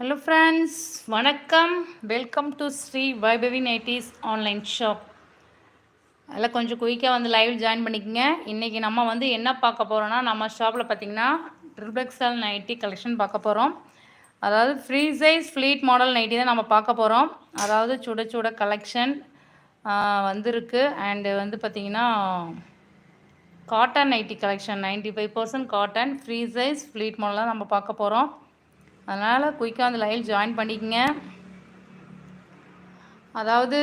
Hello friends வணக்கம். Welcome to Sri Vaibhavi nighties online shop அதில் கொஞ்சம் குயிக்காக வந்து லைவ் ஜாயின் பண்ணிக்கங்க. இன்றைக்கி நம்ம வந்து என்ன பார்க்க போகிறோன்னா நம்ம ஷாப்பில் பார்த்தீங்கன்னா ட்ரிபிளெக்ஸல் நைட்டி கலெக்ஷன் பார்க்க போகிறோம் அதாவது free size pleat model nighty தான் நம்ம பார்க்க போகிறோம் அதாவது சுட சுட கலெக்ஷன் வந்திருக்கு. அண்டு வந்து பார்த்திங்கன்னா cotton nighty collection ninety five percent cotton free size pleat model தான் நம்ம பார்க்க போகிறோம் அதனால் குயிக்காக அந்த லைவ் ஜாயின் பண்ணிக்கங்க. அதாவது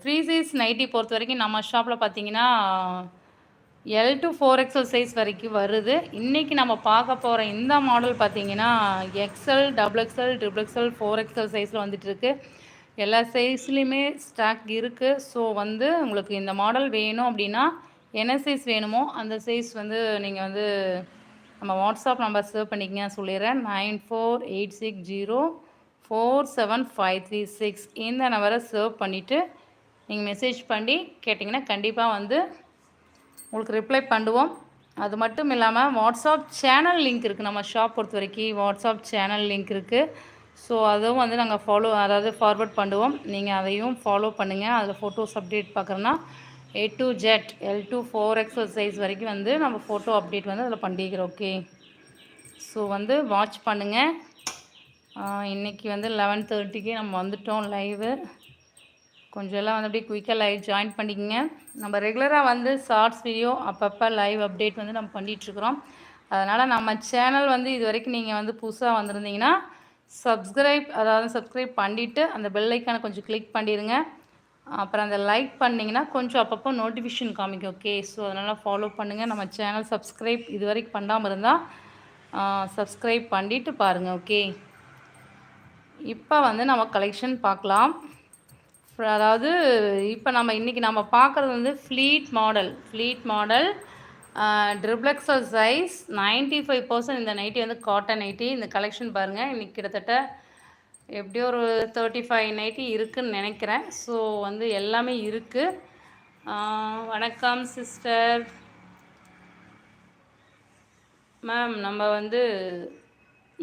ஃப்ரீ சைஸ் நைட்டி பொறுத்த வரைக்கும் நம்ம ஷாப்பில் பார்த்தீங்கன்னா L to four XL size வரைக்கும் வருது. இன்றைக்கி நம்ம பார்க்க போகிற இந்த மாடல் பார்த்தீங்கன்னா XL double XL triple XL four XL சைஸில் வந்துட்டுருக்கு எல்லா சைஸ்லேயுமே ஸ்டாக் இருக்குது ஸோ வந்து உங்களுக்கு இந்த மாடல் வேணும் அப்படின்னா என்ன சைஸ் வேணுமோ அந்த சைஸ் வந்து நீங்கள் வந்து நம்ம வாட்ஸ்அப் நம்பர் சேவ் பண்ணிக்கங்க சொல்லிடுறேன். Nine four eight six zero four seven five three six இந்த நம்பரை சேவ் பண்ணிவிட்டு நீங்கள் மெசேஜ் பண்ணி கேட்டிங்கன்னா கண்டிப்பாக வந்து உங்களுக்கு ரிப்ளை பண்ணுவோம். அது மட்டும் இல்லாமல் வாட்ஸ்அப் சேனல் லிங்க் இருக்குது நம்ம ஷாப் பொறுத்த வரைக்கும் வாட்ஸ்அப் சேனல் லிங்க் இருக்குது ஸோ அதுவும் வந்து நாங்கள் ஃபாலோ அதாவது ஃபார்வர்ட் பண்ணுவோம். நீங்கள் அதையும் ஃபாலோ பண்ணுங்கள் அதில் photos update பார்க்குறோன்னா A to Z L to four XL size வரைக்கும் வந்து நம்ம ஃபோட்டோ அப்டேட் வந்து அதில் பண்ணிக்கிறோம் ஓகே ஸோ வந்து வாட்ச் பண்ணுங்கள் இன்றைக்கி வந்து லெவன் தேர்ட்டிக்கு நம்ம வந்துட்டோம் லைவு கொஞ்சம் எல்லாம் வந்து அப்படியே குயிக்காக லைவ் ஜாயின் பண்ணிக்கங்க. நம்ம ரெகுலராக வந்து ஷார்ட்ஸ் வீடியோ அப்பப்போ லைவ் அப்டேட் வந்து நம்ம பண்ணிகிட்ருக்குறோம் அதனால் நம்ம சேனல் வந்து இது வரைக்கும் நீங்கள் வந்து புதுசாக வந்திருந்தீங்கன்னா சப்ஸ்கிரைப் அதாவது சப்ஸ்கிரைப் பண்ணிவிட்டு அந்த பெல் ஐக்கானை கொஞ்சம் கிளிக் பண்ணிடுங்க. அப்புறம் அந்த லைக் பண்ணிங்கன்னா கொஞ்சம் அப்பப்போ நோட்டிஃபிகேஷன் காமிக்கும். ஓகே ஸோ அதனால் ஃபாலோ பண்ணுங்கள் நம்ம சேனல் சப்ஸ்கிரைப் இது வரைக்கும் பண்ணாமல் இருந்தால் சப்ஸ்கிரைப் பண்ணிவிட்டு பாருங்கள் ஓகே இப்போ வந்து நம்ம கலெக்ஷன் பார்க்கலாம். அதாவது இப்போ நம்ம இன்றைக்கி நம்ம பார்க்குறது வந்து pleat model pleat model triple XL size ninety five percent இந்த நைட்டி வந்து காட்டன் நைட்டி இந்த கலெக்ஷன் பாருங்கள் இன்றைக்கி கிட்டத்தட்ட எப்படியோ ஒரு தேர்ட்டி ஃபைவ் நைட்டி இருக்குதுன்னு நினைக்கிறேன். ஸோ வந்து எல்லாமே இருக்குது வணக்கம் சிஸ்டர் மேம் நம்ம வந்து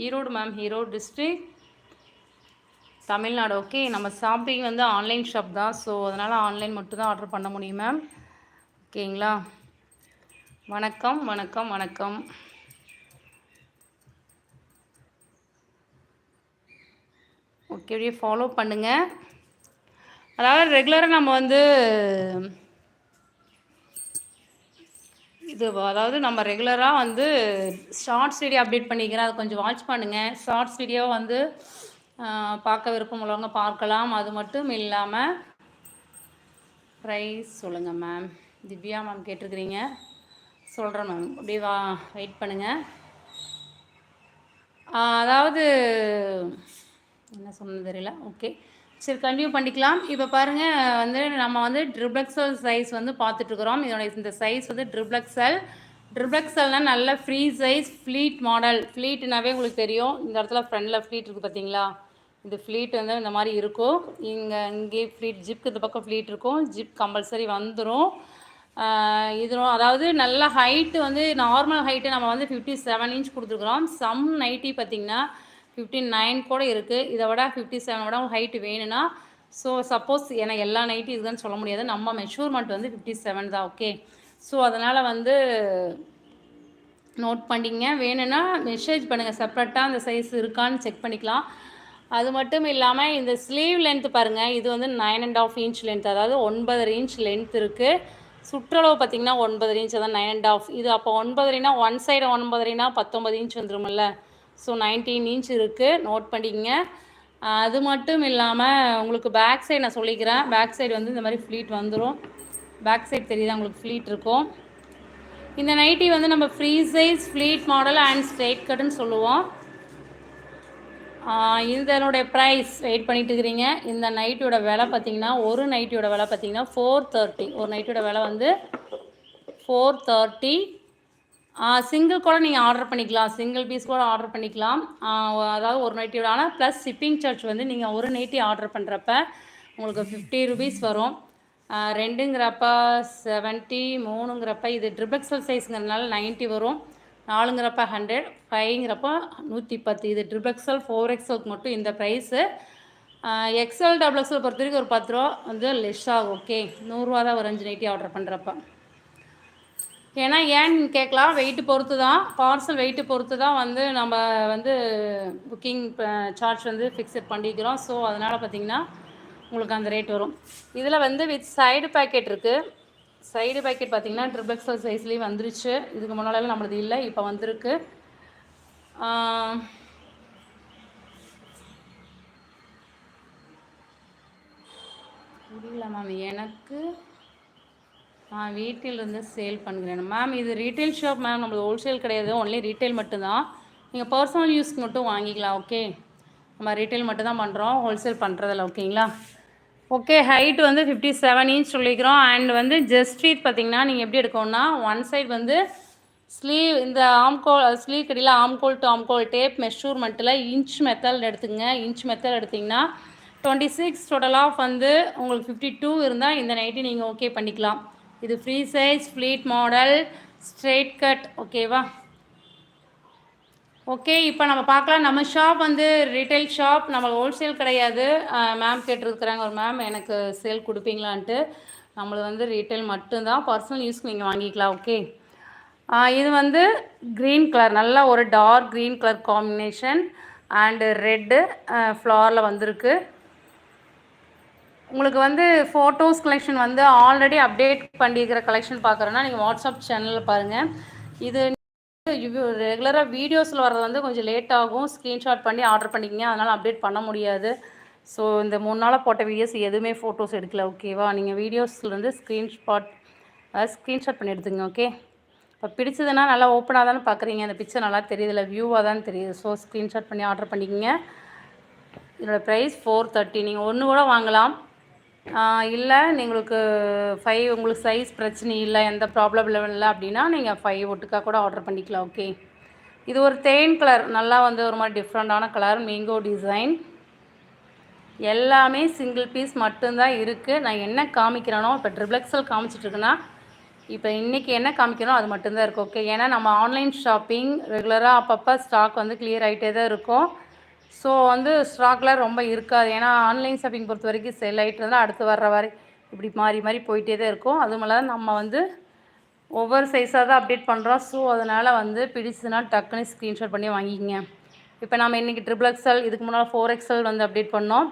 Erode ma'am Erode district Tamil Nadu okay நம்ம ஷாப்பிங் வந்து ஆன்லைன் ஷாப் தான். ஸோ அதனால் ஆன்லைன் மட்டும்தான் ஆர்டர் பண்ண முடியும் மேம் ஓகேங்களா வணக்கம் வணக்கம் வணக்கம். ஓகே அப்படியே ஃபாலோ பண்ணுங்கள் அதாவது ரெகுலராக நம்ம வந்து இது அதாவது நம்ம ரெகுலராக வந்து ஷார்ட்ஸ் வீடியோ அப்டேட் பண்ணிக்கிறேன். அதை கொஞ்சம் வாட்ச் பண்ணுங்கள் ஷார்ட்ஸ் வீடியோ வந்து பார்க்க விருப்பம் உள்ளவங்க பார்க்கலாம். அது மட்டும் இல்லாமல் ப்ரைஸ் சொல்லுங்கள் மேம் திவ்யா மேம் கேட்டிருக்கிறீங்க. சொல்கிறேன் மேம் அப்படியே வா வெயிட் பண்ணுங்கள் அதாவது என்ன சொன்னது தெரியல. ஓகே சரி கண்டினியூ பண்ணிக்கலாம். இப்போ பாருங்கள் வந்து நம்ம வந்து ட்ரிப்ளக்ஸல் சைஸ் வந்து பார்த்துட்ருக்குறோம் இதோட இந்த சைஸ் வந்து ட்ரிப்ளக்ஸல் ட்ரிப்ளக்ஸல்னால் நல்ல ஃப்ரீ சைஸ் ஃப்ளீட் மாடல் ஃப்ளீட்னாவே உங்களுக்கு தெரியும். இந்த இடத்துல ஃப்ரண்டில் ஃப்ளீட் இருக்குது பார்த்தீங்களா இந்த ஃப்ளீட் வந்து இந்த மாதிரி இருக்கும். இங்கே இங்கே ஃப்ளீட் ஜிப்க்கு இந்த பக்கம் ஃப்ளீட் இருக்கும். ஜிப் கம்பல்சரி வந்துடும் இது அதாவது நல்ல ஹைட்டு வந்து நார்மல் ஹைட்டு நம்ம வந்து ஃபிஃப்டி செவன் இன்ச் கொடுத்துருக்குறோம். சம் நைட்டி பார்த்திங்கன்னா ஃபிஃப்டி நைன் கூட இருக்குது இதை விட ஃபிஃப்டி செவன் விட ஹைட்டு வேணும்னா ஸோ சப்போஸ் ஏன்னா எல்லா நைட்டும் இதுதான் சொல்ல முடியாது. நம்ம மெஷூர்மெண்ட் வந்து ஃபிஃப்டி செவன் தான் ஓகே ஸோ அதனால் வந்து நோட் பண்ணிங்க வேணும்னா மெசேஜ் பண்ணுங்கள் செப்ரேட்டாக அந்த சைஸ் இருக்கான்னு செக் பண்ணிக்கலாம். அது மட்டும் இல்லாமல் இந்த ஸ்லீவ் லென்த் பாருங்கள் இது வந்து nine and half inch length அதாவது ஒன்பது இன்ச் லென்த் இருக்குது சுற்றளவு பார்த்திங்கன்னா ஒன்பது இன்ச் அதான் நைன் அண்ட் ஆஃப் இது அப்போ ஒன்பதுனா ஒன் சைடு ஒன்பதுனா பத்தொம்பது இன்ச் வந்துருமில்ல ஸோ நைன்டீன் இன்ச் இருக்குது நோட் பண்ணிக்கங்க. அது மட்டும் இல்லாமல் உங்களுக்கு பேக் சைடு நான் சொல்லிக்கிறேன். பேக் சைடு வந்து இந்த மாதிரி ஃப்ளீட் வந்துடும் பேக் சைடு தெரியுதா? உங்களுக்கு ஃப்ளீட் இருக்கும். இந்த நைட்டி வந்து நம்ம free size pleat model and straight கட்டுன்னு சொல்லுவோம். இதனுடைய ப்ரைஸ் வெயிட் பண்ணிட்டு இருக்கிறீங்க. இந்த நைட்டியோட விலை பார்த்தீங்கன்னா ஒரு நைட்டியோட விலை பார்த்தீங்கன்னா ஃபோர் தேர்ட்டி ஒரு நைட்டியோட விலை வந்து ஃபோர் தேர்ட்டி சிங்கிள் கூட நீங்கள் ஆர்டர் பண்ணிக்கலாம். சிங்கிள் பீஸ் கூட ஆர்டர் பண்ணிக்கலாம். அதாவது ஒரு நைட்டியோட ஆனால் ப்ளஸ் ஷிப்பிங் சார்ஜ் வந்து நீங்கள் ஒரு நைட்டி ஆர்டர் பண்ணுறப்ப உங்களுக்கு ஃபிஃப்டி ருபீஸ் வரும். ரெண்டுங்கிறப்ப செவன்ட்டி மூணுங்கிறப்ப இது ட்ரிபிள்எக்ஸல் சைஸுங்கிறதுனால நைன்ட்டி வரும். நாலுங்கிறப்ப ஹண்ட்ரட் ஃபைவ்ங்கிறப்ப நூற்றி பத்து. இது ட்ரிபிள் எக்ஸல் ஃபோர் எக்ஸலுக்கு மட்டும் இந்த ப்ரைஸு எக்ஸல் டபுள் எக்ஸல் பொறுத்த வரைக்கும் ஒரு பத்து ரூபா வந்து லெஸ் ஆகும். ஓகே நூறுரூவா தான் ஒரு அஞ்சு நைட்டி ஆர்டர் பண்ணுறப்ப ஏன்னா ஏன்னு கேட்கலாம்? வெயிட்டு பொறுத்து தான் பார்சல் வெயிட்டு பொறுத்து தான் வந்து நம்ம வந்து புக்கிங் சார்ஜ் வந்து ஃபிக்ஸட் பண்ணிக்கிறோம். ஸோ அதனால் பார்த்திங்கன்னா உங்களுக்கு அந்த ரேட் வரும். இதில் வந்து வித் சைடு பேக்கெட் இருக்குது சைடு பேக்கெட் பார்த்திங்கன்னா ட்ரிபிள் எக்ஸல் சைஸ்லேயும் வந்துருச்சு. இதுக்கு முன்னாடிலாம் நம்மளது இல்லை இப்போ வந்திருக்கு. இல்லை மேம் எனக்கு நான் வீட்டிலிருந்து சேல் பண்ணுறேன் மேம் இது ரீட்டைல் ஷாப் மேம் நம்மளது ஹோல்சேல் கிடையாது. ஒன்லி ரீட்டைல் மட்டும்தான். நீங்கள் பர்சனல் யூஸ்க்கு மட்டும் வாங்கிக்கலாம் ஓகே நம்ம ரீட்டைல் மட்டும் தான் பண்ணுறோம் ஹோல்சேல் பண்ணுறதில்ல ஓகேங்களா? ஓகே ஹைட் வந்து ஃபிஃப்டி செவன் இன்ச் சொல்லிக்கிறோம். அண்ட் வந்து ஜஸ்ட் ஃபீட் பார்த்தீங்கன்னா நீங்கள் எப்படி எடுக்கணும்னா ஒன் சைட் வந்து ஸ்லீவ் இந்த ஆம்கோல் ஸ்லீவ் கடையில் ஆம்கோல் டு ஆம்கோல் டேப் மெஷூர்மெண்ட்டில் இன்ச் மெத்தட் எடுத்துங்க. இன்ச் மெத்தட் எடுத்திங்கன்னா டுவெண்ட்டி சிக்ஸ் டோட்டல் ஆஃப் வந்து உங்களுக்கு ஃபிஃப்டி டூ இருந்தால் இந்த நைட்டு நீங்கள் ஓகே பண்ணிக்கலாம். இது free size pleat model straight cut ஓகேவா ஓகே இப்போ நம்ம பார்க்கலாம். நம்ம ஷாப் வந்து ரீட்டைல் ஷாப் நம்ம ஹோல்சேல் கிடையாது. மேம் கேட்டிருக்கிறாங்க ஒரு மேம் எனக்கு சேல் கொடுப்பீங்களான்ட்டு. நம்மளது வந்து ரீட்டைல் மட்டும்தான். பர்சனல் யூஸ்க்கு நீங்கள் வாங்கிக்கலாம் ஓகே இது வந்து க்ரீன் கலர் நல்லா ஒரு dark green colour combination and red ஃப்ளாரில் வந்திருக்கு. உங்களுக்கு வந்து ஃபோட்டோஸ் கலெக்ஷன் வந்து ஆல்ரெடி அப்டேட் பண்ணியிருக்கிற கலெக்ஷன் பார்க்குறேன்னா நீங்கள் வாட்ஸ்அப் சேனலில் பாருங்கள் இது ரெகுலராக வீடியோஸில் வர்றது வந்து கொஞ்சம் லேட் ஆகும். ஸ்க்ரீன்ஷாட் பண்ணி ஆர்டர் பண்ணிக்கிங்க. அதனால் அப்டேட் பண்ண முடியாது. ஸோ இந்த மூணு நாளாக போட்ட வீடியோஸ் எதுவுமே ஃபோட்டோஸ் எடுக்கல. ஓகேவா நீங்கள் வீடியோஸ்லேருந்து ஸ்க்ரீன்ஷாட் அதாவது ஸ்க்ரீன்ஷாட் பண்ணி எடுத்துங்க. ஓகே இப்போ பிடிச்சதுன்னா நல்லா ஓப்பனாக தானே பார்க்குறீங்க அந்த பிக்சர் நல்லா தெரியுதுல வியூவாக தான் தெரியுது. ஸோ ஸ்க்ரீன்ஷாட் பண்ணி ஆர்டர் பண்ணிக்கிங்க. இதோட ப்ரைஸ் ஃபோர் தேர்ட்டி நீங்கள் ஒன்று கூட வாங்கலாம். இல்லை எங்களுக்கு ஃபைவ் உங்களுக்கு சைஸ் பிரச்சனை இல்லை எந்த ப்ராப்ளம் இல்லை அப்படின்னா நீங்கள் ஃபைவ் ஒட்டுக்காக கூட ஆர்டர் பண்ணிக்கலாம் ஓகே இது ஒரு தேன் கலர் நல்லா வந்து ஒரு மாதிரி டிஃப்ரெண்ட்டான கலர் மேங்கோ டிசைன் எல்லாமே சிங்கிள் பீஸ் மட்டும்தான் இருக்குது நான் என்ன காமிக்கிறேனோ இப்போ ட்ரிப்ளெக்ஸல் காமிச்சிட்ருக்குன்னா இப்போ இன்றைக்கி என்ன காமிக்கிறோம் அது மட்டும்தான் இருக்குது ஓகே ஏன்னா நம்ம ஆன்லைன் ஷாப்பிங் ரெகுலராக அப்பப்போ ஸ்டாக் வந்து கிளியர் ஆகிட்டே தான் இருக்கும். ஸோ வந்து ஸ்டாக்லாம் ரொம்ப இருக்காது. ஏன்னா ஆன்லைன் ஷாப்பிங் பொறுத்த வரைக்கும் செல் ஆகிட்டு தான் அடுத்து வர்ற வரை இப்படி மாறி மாறி போயிட்டே தான் இருக்கும். அதுவும் இல்லாத நம்ம வந்து ஒவ்வொரு சைஸாக தான் அப்டேட் பண்ணுறோம் ஸோ அதனால் வந்து பிடிச்சதுன்னா டக்குன்னு ஸ்க்ரீன்ஷாட் பண்ணி வாங்கிக்கிங்க. இப்போ நம்ம இன்றைக்கி ட்ரிபிள் எக்ஸல் இதுக்கு முன்னால் ஃபோர் எக்ஸல் வந்து அப்டேட் பண்ணோம்.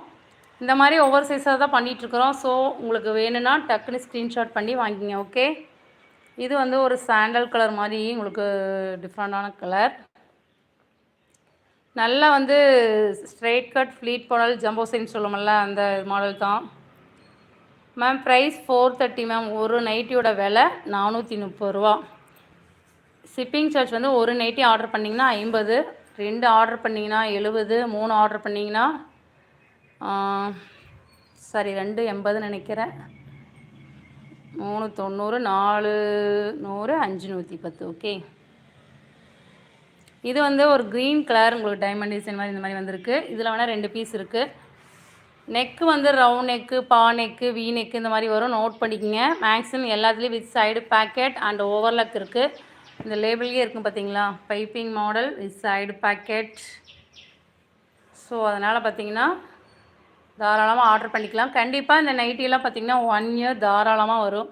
இந்த மாதிரி ஒவ்வொரு சைஸாக தான் பண்ணிகிட்ருக்குறோம் ஸோ உங்களுக்கு வேணும்னா டக்குன்னு ஸ்க்ரீன்ஷாட் பண்ணி வாங்கிங்க ஓகே இது வந்து ஒரு சாண்டல் கலர் மாதிரி உங்களுக்கு டிஃப்ரெண்டான கலர் நல்லா வந்து straight cut pleat model jumbo size சொல்லுவோம்ல அந்த மாடல் தான். Ma'am price four thirty ma'am ஒரு நைட்டியோட விலை நானூற்றி முப்பது ரூபா. ஷிப்பிங் சார்ஜ் வந்து ஒரு நைட்டி ஆர்டர் பண்ணிங்கன்னா ஐம்பது ரெண்டு ஆர்டர் பண்ணிங்கன்னா எழுபது மூணு ஆர்டர் பண்ணிங்கன்னா சாரி ரெண்டு எண்பதுன்னு நினைக்கிறேன். மூணு தொண்ணூறு நாலு நூறு அஞ்சு நூற்றி பத்து ஓகே இது வந்து ஒரு க்ரீன் கலர் உங்களுக்கு டைமண்ட் டிசைன் மாதிரி இந்த மாதிரி வந்திருக்கு. இதில் வேணால் ரெண்டு பீஸ் இருக்குது நெக்கு வந்து ரவுண்ட் நெக்கு பா நெக்கு வி நெக்கு இந்த மாதிரி வரும். நோட் பண்ணிக்கோங்க. மேக்ஸிமம் எல்லாத்துலேயும் with side pocket and overlock இருக்குது இந்த லேபிள்லேயே இருக்கும் பார்த்தீங்களா piping model with side pocket so அதனால் பார்த்தீங்கன்னா தாராளமாக ஆர்டர் பண்ணிக்கலாம். கண்டிப்பாக இந்த நைட்டியெல்லாம் பார்த்தீங்கன்னா ஒன் இயர் தாராளமாக வரும்.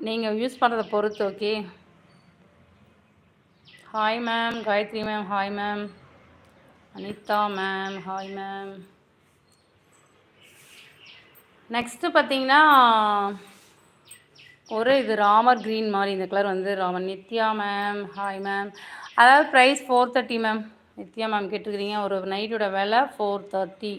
நீங்கள் யூஸ் பண்ணுறதை பொறுத்து okay hi ma'am Gayathri ma'am hi ma'am Anitha ma'am hi ma'am next பார்த்தீங்கன்னா ஒரு இது ராமர் க்ரீன் மாதிரி. இந்த கலர் வந்து Ramar. Nithya ma'am hi ma'am அதாவது price four thirty ma'am Nithya ma'am கேட்டுருக்கிறீங்க. ஒரு நைட்டோட விலை ஃபோர் தேர்ட்டி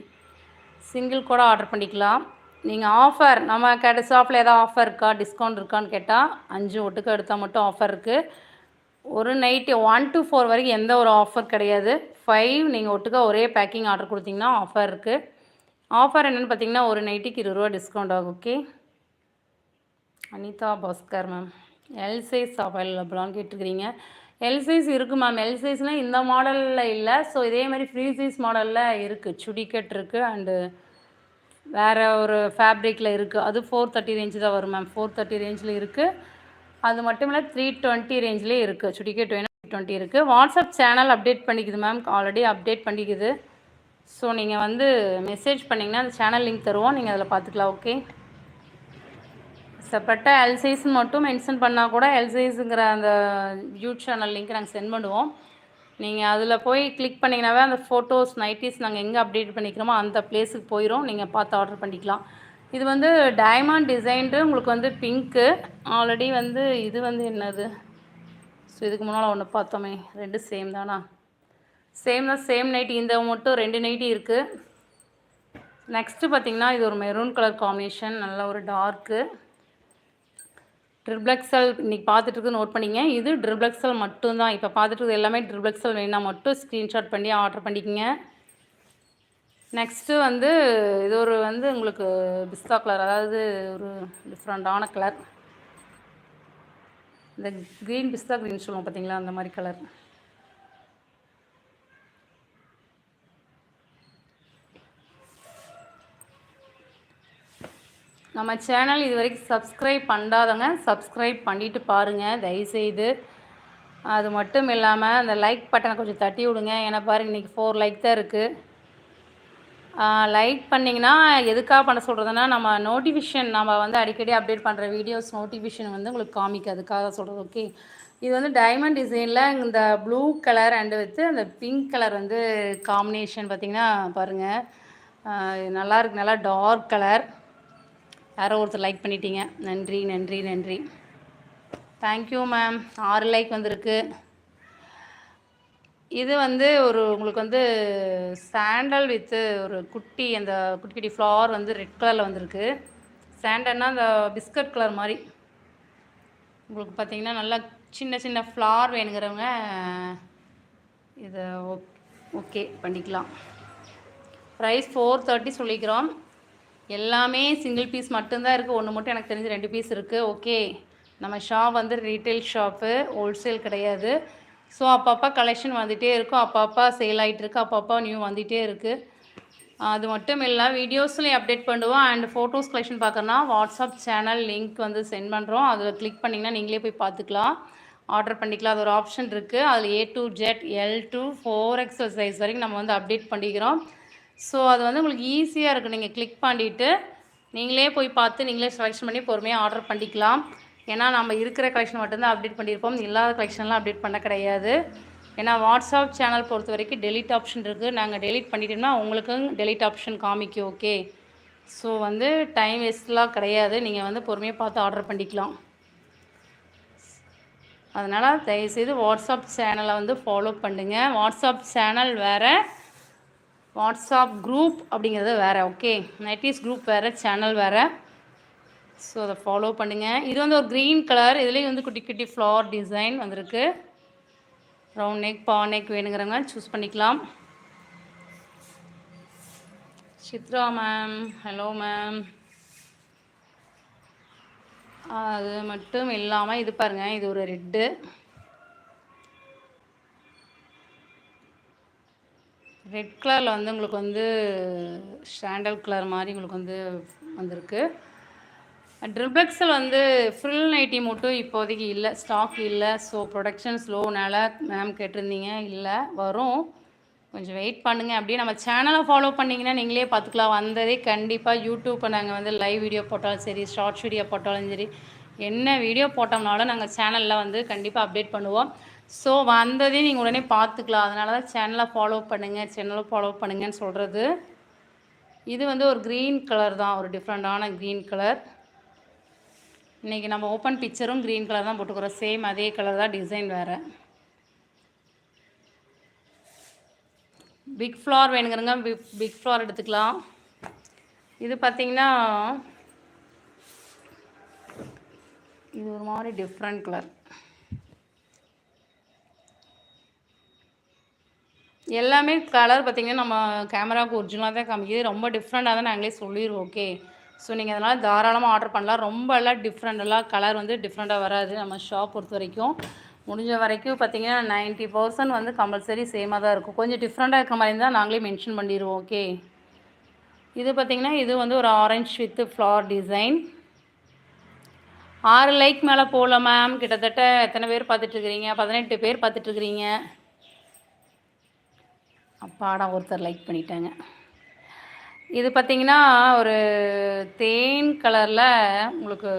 சிங்கிள் கூட ஆர்டர் பண்ணிக்கலாம். நீங்கள் ஆஃபர் நம்ம கேட்ட ஷாப்பில் ஏதாவது ஆஃபர் இருக்கா? டிஸ்கவுண்ட் இருக்கான்னு கேட்டால் அஞ்சு ஒட்டுக்கு எடுத்தால் மட்டும் ஆஃபர் இருக்குது ஒரு நைட்டு ஒன் டு ஃபோர் வரைக்கும் எந்த ஒரு ஆஃபர் கிடையாது. ஃபைவ் நீங்கள் ஒட்டுக்கா ஒரே பேக்கிங் ஆர்டர் கொடுத்தீங்கன்னா ஆஃபர் இருக்குது ஆஃபர் என்னென்னு பார்த்தீங்கன்னா ஒரு நைட்டுக்கு இருபது ரூபா டிஸ்கவுண்ட் ஆகும் okay Anitha Bhaskar ma'am L size அவைலபிளான்னு கேட்டுருக்கிறீங்க. எல் சைஸ் இருக்குது மேம் எல் சைஸ்னால் இந்த மாடலில் இல்லை. ஸோ இதே மாதிரி ஃப்ரீ சைஸ் மாடலில் இருக்குது சுடிக்கட் இருக்குது அண்டு வேறு ஒரு ஃபேப்ரிக்கில் இருக்குது அது ஃபோர் தேர்ட்டி ரேஞ்சு தான் வரும் மேம் ஃபோர் தேர்ட்டி ரேஞ்சில் இருக்குது அது மட்டும் இல்லை த்ரீ டுவெண்ட்டி ரேஞ்சிலே இருக்குது சுடிக்கெட் டுவெண்ட்டி டுவெண்ட்டி இருக்குது வாட்ஸ்அப் சேனல் அப்டேட் பண்ணிக்குது மேம் ஆல்ரெடி அப்டேட் பண்ணிக்குது. ஸோ நீங்கள் வந்து மெசேஜ் பண்ணிங்கன்னா அந்த சேனல் லிங்க் தருவோம். நீங்கள் அதில் பார்த்துக்கலாம் ஓகே செப்பரேட்டாக எல் மட்டும் மென்ஷன் பண்ணால் கூட எல் அந்த யூட் சேனல் லிங்க் நாங்கள் சென்ட் பண்ணுவோம். நீங்கள் அதில் போய் கிளிக் பண்ணிங்கனாவே அந்த ஃபோட்டோஸ் நைட்டிஸ் நாங்கள் எங்கே அப்டேட் பண்ணிக்கிறோமோ அந்த பிளேஸுக்கு போயிடும் நீங்கள் பார்த்து ஆர்டர் பண்ணிக்கலாம். இது வந்து டைமண்ட் டிசைன்டு உங்களுக்கு வந்து பிங்க்கு ஆல்ரெடி வந்து இது வந்து என்னது? ஸோ இதுக்கு முன்னால் ஒன்று பார்த்தோமே. ரெண்டு சேம் தானா? சேம் தான் சேம் நைட்டி இந்த மட்டும் ரெண்டு நைட்டி இருக்குது நெக்ஸ்ட்டு பார்த்திங்கன்னா இது ஒரு மெரூன் கலர் காம்பினேஷன் நல்ல ஒரு டார்க்கு ட்ரிப்ளெக்ஸல் இன்றைக்கி பார்த்துட்டு நோட் பண்ணிங்க. இது ட்ரிப்ளெக்ஸல் மட்டும்தான். இப்போ பார்த்துட்டு எல்லாமே ட்ரிப்ளெக்ஸல் வேணால் மட்டும் ஸ்க்ரீன்ஷாட் பண்ணி ஆர்டர் பண்ணிக்கோங்க. நெக்ஸ்ட்டு வந்து இது ஒரு வந்து உங்களுக்கு பிஸ்தா கலர் அதாவது ஒரு டிஃப்ரெண்ட்டான கலர் இந்த க்ரீன் பிஸ்தா க்ரீன் சொல்லுவோம் பார்த்தீங்களா அந்த மாதிரி கலர் நம்ம சேனல் இது வரைக்கும் சப்ஸ்கிரைப் பண்ணாதவங்க சப்ஸ்கிரைப் பண்ணிவிட்டு பாருங்கள் தயவுசெய்து. அது மட்டும் இல்லாமல் அந்த லைக் பட்டனை கொஞ்சம் தட்டி விடுங்க. ஏன்னா பாருங்கள் இன்றைக்கி ஃபோர் லைக் தான் இருக்குது லைக் பண்ணிங்கன்னா எதுக்காக பண்ண சொல்கிறதுனா நம்ம நோட்டிஃபிகேஷன் நம்ம வந்து அடிக்கடி அப்டேட் பண்ணுற வீடியோஸ் நோட்டிஃபிகேஷன் வந்து உங்களுக்கு காமிக்கு அதுக்காக சொல்கிறது ஓகே இது வந்து டைமண்ட் டிசைனில் இந்த ப்ளூ கலர் அண்டு வித்து அந்த பிங்க் கலர் வந்து காம்பினேஷன் பார்த்திங்கன்னா பாருங்கள் நல்லா இருக்கு நல்லா டார்க் கலர் யாரோ ஒருத்தர் லைக் பண்ணிட்டீங்க. நன்றி நன்றி நன்றி. தேங்க்யூ மேம் ஆறு லைக் வந்திருக்கு. இது வந்து ஒரு உங்களுக்கு வந்து சாண்டல் வித்து ஒரு குட்டி அந்த குட்டி குட்டி ஃப்ளவர் வந்து ரெட் கலரில் வந்திருக்கு. சாண்டல்னா அந்த பிஸ்கட் கலர் மாதிரி. உங்களுக்கு பார்த்தீங்கன்னா நல்லா சின்ன சின்ன ஃப்ளார் வேணுங்கிறவங்க இதை ஓகே பண்ணிக்கலாம். ப்ரைஸ் ஃபோர் தேர்ட்டி சொல்லிக்கிறோம். எல்லாமே சிங்கிள் பீஸ் மட்டும்தான் இருக்குது ஒன்று மட்டும் எனக்கு தெரிஞ்சு ரெண்டு பீஸ் இருக்குது ஓகே நம்ம ஷாப் வந்து ரீட்டைல் ஷாப்பு ஹோல்சேல் கிடையாது. ஸோ அப்பப்போ கலெக்ஷன் வந்துகிட்டே இருக்கும். அப்பப்போ சேல் ஆகிட்டு இருக்குது அப்பப்போ நியூ வந்துகிட்டே இருக்குது அது மட்டும் இல்லை வீடியோஸ்லேயும் அப்டேட் பண்ணுவோம். அண்ட் ஃபோட்டோஸ் கலெக்ஷன் பார்க்கறனா வாட்ஸ்அப் சேனல் லிங்க் வந்து சென்ட் பண்ணுறோம் அதில் கிளிக் பண்ணிங்கன்னா நீங்களே போய் பார்த்துக்கலாம். ஆர்டர் பண்ணிக்கலாம். அது ஒரு ஆப்ஷன் இருக்குது அதில் A to Z L to four XL size வரைக்கும் நம்ம வந்து அப்டேட் பண்ணிக்கிறோம். ஸோ அது வந்து உங்களுக்கு ஈஸியாக இருக்குது நீங்கள் கிளிக் பண்ணிவிட்டு நீங்களே போய் பார்த்து நீங்களே செலெக்ஷன் பண்ணி பொறுமையாக ஆர்டர் பண்ணிக்கலாம். ஏன்னா நம்ம இருக்கிற கலெக்ஷன் மட்டும்தான் அப்டேட் பண்ணியிருப்போம் இல்லாத கலெக்ஷன்லாம் அப்டேட் பண்ண கிடையாது. ஏன்னா வாட்ஸ்அப் சேனல் பொறுத்த வரைக்கும் டெலிட் ஆப்ஷன் இருக்குது நாங்கள் டெலிட் பண்ணிட்டோம்னா உங்களுக்கும் டெலிட் ஆப்ஷன் காமிக்கும் ஓகே ஸோ வந்து டைம் வேஸ்ட்லாம் கிடையாது. நீங்கள் வந்து பொறுமையாக பார்த்து ஆர்டர் பண்ணிக்கலாம். அதனால் தயவுசெய்து வாட்ஸ்அப் சேனலை வந்து ஃபாலோ பண்ணுங்கள் வாட்ஸ்அப் சேனல் வேறு வாட்ஸ்அப் குரூப் அப்படிங்கிறது வேறு ஓகே நைட்டிஸ் குரூப் வேறு சேனல் வேறு. ஸோ அதை ஃபாலோ பண்ணுங்கள் இது வந்து ஒரு க்ரீன் கலர் இதுலேயும் வந்து குட்டி குட்டி ஃப்ளவர் டிசைன் வந்திருக்கு. ரவுண்ட் நெக் பா நெக் வேணுங்கிறவங்க சூஸ் பண்ணிக்கலாம். சித்ரா மேம் ஹலோ மேம் அது மட்டும் இல்லாமல் இது பாருங்கள் இது ஒரு ரெட்டு ரெட் கலரில் வந்து உங்களுக்கு வந்து சாண்டல் கலர் மாதிரி உங்களுக்கு வந்து வந்திருக்கு. ட்ரிப்ளெக்ஸில் வந்து ஃப்ரில் நைட்டி மட்டும் இப்போதைக்கு இல்லை. ஸ்டாக் இல்லை. ஸோ ப்ரொடக்ஷன் ஸ்லோனால் மேம் கேட்டிருந்தீங்க. இல்லை. வரும். கொஞ்சம் வெயிட் பண்ணுங்கள் அப்படியே நம்ம சேனலை ஃபாலோ பண்ணிங்கன்னா நீங்களே பார்த்துக்கலாம். வந்ததே கண்டிப்பாக யூடியூப்பை நாங்கள் வந்து லைவ் வீடியோ போட்டாலும் சரி ஷார்ட்ஸ் வீடியோ போட்டாலும் சரி என்ன வீடியோ போட்டோம்னாலும் நாங்கள் சேனலில் வந்து கண்டிப்பாக அப்டேட் பண்ணுவோம். ஸோ வந்ததே நீங்கள் உடனே பார்த்துக்கலாம். அதனால தான் சேனலை ஃபாலோ பண்ணுங்கள் சேனலை ஃபாலோ பண்ணுங்கன்னு சொல்கிறது இது வந்து ஒரு க்ரீன் கலர் தான். ஒரு டிஃப்ரெண்ட்டான க்ரீன் கலர் இன்றைக்கி நம்ம ஓப்பன் பிக்சரும் க்ரீன் கலர் தான் போட்டுக்கிறோம். சேம் அதே கலர் தான் டிசைன் வேறு. பிக் ஃப்ளார் வேணுங்கிறங்க பிக் பிக் ஃப்ளார் எடுத்துக்கலாம். இது பார்த்திங்கன்னா இது ஒரு மாதிரி டிஃப்ரெண்ட் கலர் எல்லாமே கலர் பார்த்திங்கன்னா நம்ம கேமராவுக்கு ஒரிஜினலாக தான் காமிக்குது. ரொம்ப டிஃப்ரெண்ட்டாக தான் நாங்களே சொல்லிடுவோம் ஓகே ஸோ நீங்கள் அதனால் தாராளமாக ஆர்டர் பண்ணலாம். ரொம்பலாம் டிஃப்ரெண்டெல்லாம் கலர் வந்து டிஃப்ரெண்ட்டாக வராது. நம்ம ஷாப் பொறுத்த வரைக்கும். முடிஞ்ச வரைக்கும் பார்த்தீங்கன்னா நைன்ட்டி பர்சன்ட் வந்து கம்பல்சரி சேமாக தான் இருக்கும். கொஞ்சம் டிஃப்ரெண்ட்டாக இருக்கிற மாதிரி இருந்தால் நாங்களே மென்ஷன் பண்ணிடுவோம். ஓகே இது பார்த்திங்கன்னா இது வந்து ஒரு ஆரஞ்ச் வித் ஃப்ளார் டிசைன் ஆறு லைக் மேலே போகல மேம் கிட்டத்தட்ட எத்தனை பேர் பார்த்துட்ருக்குறீங்க பதினெட்டு பேர் பார்த்துட்ருக்குறீங்க அப்பாடா ஒருத்தர் லைக் பண்ணிட்டாங்க. இது பார்த்தீங்கன்னா ஒரு தேன் கலரில் உங்களுக்கு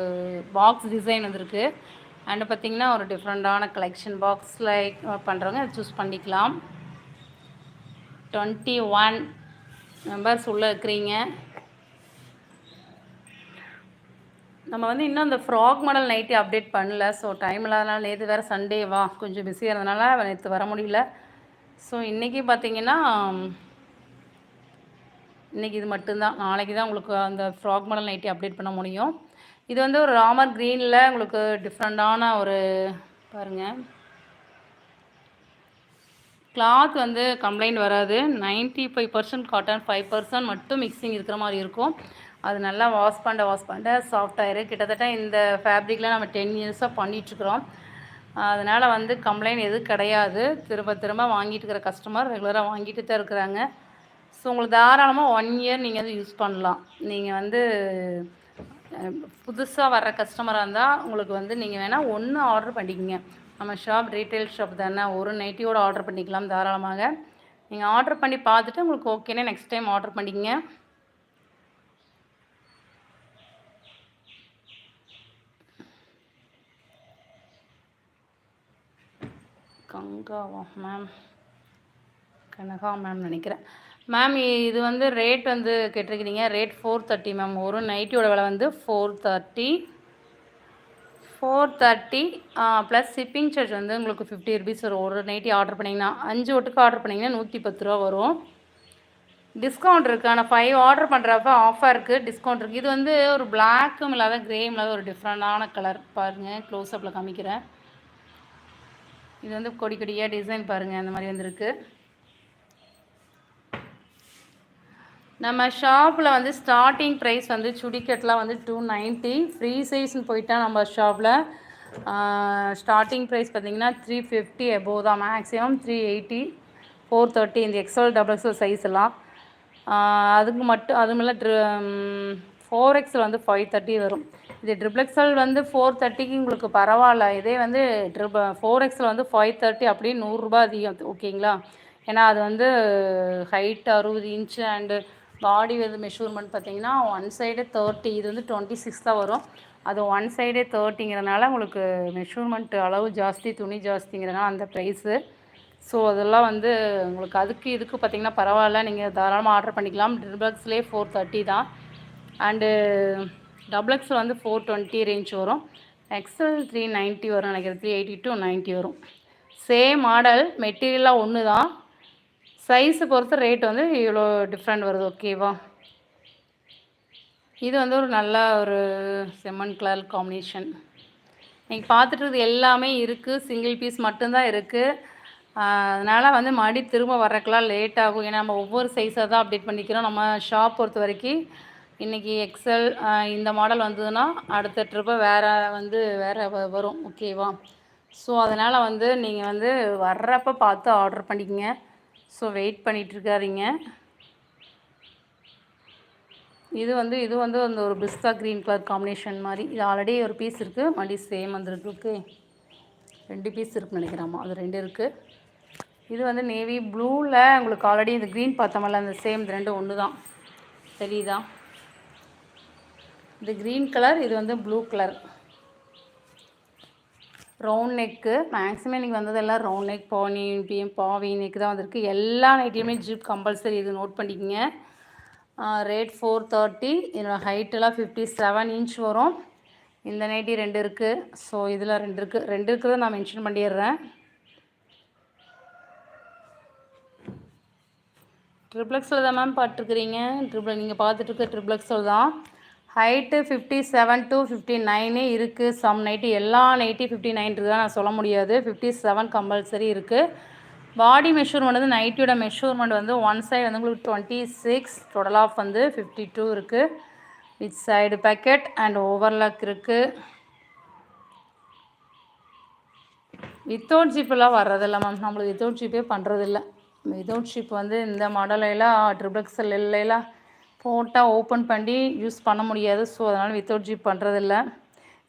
பாக்ஸ் டிசைன் வந்திருக்கு. அண்டு பார்த்தீங்கன்னா ஒரு டிஃப்ரெண்ட்டான கலெக்ஷன் பாக்ஸ் லைக் பண்ணுறவங்க சூஸ் பண்ணிக்கலாம். டுவெண்ட்டி ஒன் மெம்பர்ஸ் உள்ளே இருக்கிறீங்க. நம்ம வந்து இன்னும் அந்த ஃப்ராக் மாடல் நைட்டு அப்டேட் பண்ணல. ஸோ டைம் இல்லாதனால நேற்று வேறு சண்டே வா. கொஞ்சம் பிஸியாக இருந்தனால நேற்று வர முடியல. ஸோ இன்றைக்கி பார்த்தீங்கன்னா இன்றைக்கி இது மட்டும்தான். நாளைக்கு தான் உங்களுக்கு அந்த ஃப்ராக் மாடல் நைட்டி அப்டேட் பண்ண முடியும். இது வந்து ஒரு ராமர் க்ரீனில் உங்களுக்கு டிஃப்ரெண்ட்டான ஒரு பாருங்கள் கிளாத் வந்து கம்ப்ளைண்ட் வராது. Ninety five percent cotton five percent மட்டும் மிக்சிங் இருக்கிற மாதிரி இருக்கும். அது நல்லா வாஷ் பண்ண வாஷ் பண்ண சாஃப்ட் ஆயிரு. கிட்டத்தட்ட இந்த ஃபேப்ரிக்கில் நம்ம டென் இயர்ஸாக பண்ணிகிட்ருக்குறோம் அதனால் வந்து கம்ப்ளைண்ட் எதுவும் கிடையாது. திரும்ப திரும்ப வாங்கிட்டு இருக்கிற கஸ்டமர் ரெகுலராக வாங்கிட்டு தான் இருக்கிறாங்க. ஸோ உங்களுக்கு தாராளமாக ஒன் இயர் நீங்கள் வந்து யூஸ் பண்ணலாம். நீங்கள் வந்து புதுசாக வர்ற கஸ்டமராக இருந்தால் உங்களுக்கு வந்து நீங்கள் வேணால் ஒன்று ஆர்டர் பண்ணிக்கிங்க. நம்ம ஷாப் ரீட்டைல் ஷாப் தானே ஒரு நைட்டியோட ஆர்டர் பண்ணிக்கலாம் தாராளமாக. நீங்கள் ஆர்டர் பண்ணி பார்த்துட்டு உங்களுக்கு ஓகேனே நெக்ஸ்ட் டைம் ஆர்டர் பண்ணிக்கங்க. கங்காவா மேம் கனகா மேம் நினைக்கிறேன். மேம் இது வந்து ரேட் வந்து கேட்டிருக்கிறீங்க. ரேட் ஃபோர் தேர்ட்டி மேம் ஒரு நைட்டியோட விலை வந்து four thirty four thirty plus shipping charge வந்து உங்களுக்கு ஃபிஃப்டி ருபீஸ் வரும். ஒரு நைட்டி ஆர்டர் பண்ணிங்கன்னா அஞ்சு ஒட்டுக்கு ஆர்டர் பண்ணிங்கன்னா நூற்றி பத்து ரூபா வரும். டிஸ்கவுண்ட் இருக்குது ஆனால் ஃபைவ் ஆர்டர் பண்ணுறப்ப ஆஃபர் இருக்குது டிஸ்கவுண்ட் இருக்குது இது வந்து ஒரு பிளாக்கும் இல்லாத க்ரேம் இல்லாத ஒரு டிஃப்ரெண்டான கலர் பாருங்கள் க்ளோஸ்அப்பில் காமிக்கிறேன். இது வந்து கொடி கொடியாக டிசைன் பாருங்கள் அந்த மாதிரி வந்துருக்கு. நம்ம ஷாப்பில் வந்து ஸ்டார்டிங் ப்ரைஸ் வந்து சுடிக்கெட்லாம் வந்து டூ நைன்ட்டி ஃப்ரீ சைஸ்னு போயிட்டா நம்ம ஷாப்பில் ஸ்டார்டிங் ப்ரைஸ் பார்த்திங்கன்னா த்ரீ ஃபிஃப்டி எபோவ் தான். Maximum three eighty four thirty இந்த எக்ஸல் டபுள் எக்ஸல் சைஸ் எல்லாம். அதுக்கு மட்டும் அதுமில்ல ட்ரி ஃபோர் எக்ஸில் வந்து ஃபைவ் தேர்ட்டி வரும். இது ட்ரிப்ளெக்ஸல் வந்து ஃபோர் தேர்ட்டிக்கு உங்களுக்கு பரவாயில்ல. இதே வந்து ட்ரிப் ஃபோர் எக்ஸில் வந்து ஃபைவ் தேர்ட்டி அப்படியே நூறுரூபா அதிகம் ஓகேங்களா ஏன்னா அது வந்து ஹைட் அறுபது இன்ச்சு அண்டு பாடி வந்து மெஷூர்மெண்ட் பார்த்தீங்கன்னா ஒன் சைடு தேர்ட்டி இது வந்து டுவெண்ட்டி சிக்ஸ் தான் வரும். அது ஒன் சைடே தேர்ட்டிங்கிறனால உங்களுக்கு மெஷூர்மெண்ட் அளவு ஜாஸ்தி துணி ஜாஸ்திங்கிறனால அந்த ப்ரைஸு ஸோ அதெல்லாம் வந்து உங்களுக்கு அதுக்கு இதுக்கு பார்த்திங்கன்னா பரவாயில்ல. நீங்கள் தாராளமாக ஆர்டர் பண்ணிக்கலாம். ட்ரிபிள்ஸ்லேயே ஃபோர் தேர்ட்டி தான். அண்டு டபுள் எக்ஸல் வந்து ஃபோர் டுவெண்ட்டி ரேஞ்ச் வரும். எக்ஸல் த்ரீ நைன்ட்டி வரும் நினைக்கிறேன். த்ரீ எயிட்டி டூ நைன்ட்டி வரும். சேம் மாடல் மெட்டீரியலாக ஒன்று தான் சைஸை பொறுத்த ரேட் வந்து இவ்வளோ டிஃப்ரெண்ட் வருது ஓகேவா இது வந்து ஒரு நல்ல ஒரு செம்மன் கலர் காம்பினேஷன் நீங்கள் பார்த்துட்டு எல்லாமே இருக்குது சிங்கிள் பீஸ் மட்டும்தான் இருக்குது அதனால் வந்து மடி திரும்ப வர்றக்கெல்லாம் லேட் ஆகும். ஏன்னா நம்ம ஒவ்வொரு சைஸாக தான் அப்டேட் பண்ணிக்கிறோம். நம்ம ஷாப் பொறுத்த வரைக்கும் இன்றைக்கி எக்ஸல் இந்த மாடல் வந்ததுன்னா அடுத்த ட்ரிப்பை வேறு வந்து வேறு வரும் ஓகேவா ஸோ அதனால் வந்து நீங்கள் வந்து வர்றப்போ பார்த்து ஆர்டர் பண்ணிக்கங்க. ஸோ வெயிட் பண்ணிகிட்ருக்காதீங்க இது வந்து இது வந்து அந்த ஒரு பிஸ்தா க்ரீன் கலர் காம்பினேஷன் மாதிரி. இது ஆல்ரெடி ஒரு பீஸ் இருக்குது மறுபடியும் சேம் வந்துருக்கு. ஓகே ரெண்டு பீஸ் இருக்குன்னு நினைக்கிறாமா அது ரெண்டு இருக்குது இது வந்து நேவி ப்ளூவில் உங்களுக்கு ஆல்ரெடி இந்த க்ரீன் பார்த்தோம்ல அந்த சேம் இது ரெண்டும் ஒன்று தான் தெரியுதா? இது க்ரீன் கலர் இது வந்து blue colour round neck maximum இன்றைக்கி வந்ததெல்லாம் ரவுண்ட் நெக் பானி பிஎம் பாவி நெக் தான் வந்திருக்கு. எல்லா நைட்டியுமே ஜிப் கம்பல்சரி இது நோட் பண்ணிக்கோங்க. ரேட் ஃபோர் தேர்ட்டி என்னோடய ஹைட்டெல்லாம் ஃபிஃப்டி செவன் இன்ச் வரும். இந்த நைட்டி ரெண்டு இருக்குது ஸோ இதில் ரெண்டு இருக்குது ரெண்டு இருக்கிறத நான் மென்ஷன் பண்ணிடுறேன். ட்ரிப்ளெக்ஸில் தான் மேம் பார்த்துருக்குறீங்க. ட்ரிபிள் நீங்கள் பார்த்துட்டு ட்ரிப்ளெக்ஸில் தான். Height fifty seven to fifty நைனே இருக்குது சம் நைட்டு எல்லா நைட்டி ஃபிஃப்டி நைன் தான் நான் சொல்ல முடியாது. ஃபிஃப்டி செவன் கம்பல்சரி இருக்குது பாடி மெஷூர்மெண்ட் வந்து நைட்டியோட மெஷூர்மெண்ட் வந்து ஒன் சைடு வந்து உங்களுக்கு டுவெண்ட்டி சிக்ஸ் டோட்டல் ஆஃப் வந்து ஃபிஃப்டி டூ இருக்குது with side pocket and overlock இருக்குது வித்தவுட் ஜிப்பெல்லாம் வர்றதில்ல மேம் நம்மளுக்கு வித்தவுட் ஜிப்பே பண்ணுறதில்ல வித்தவுட் ஜிப் வந்து இந்த மாடலெல்லாம் ட்ரிபிள்எக்ஸல் எல்லாம் போட்டால் ஓப்பன் பண்ணி யூஸ் பண்ண முடியாது. ஸோ அதனால் வித்தவுட் ஜிப் பண்ணுறதில்ல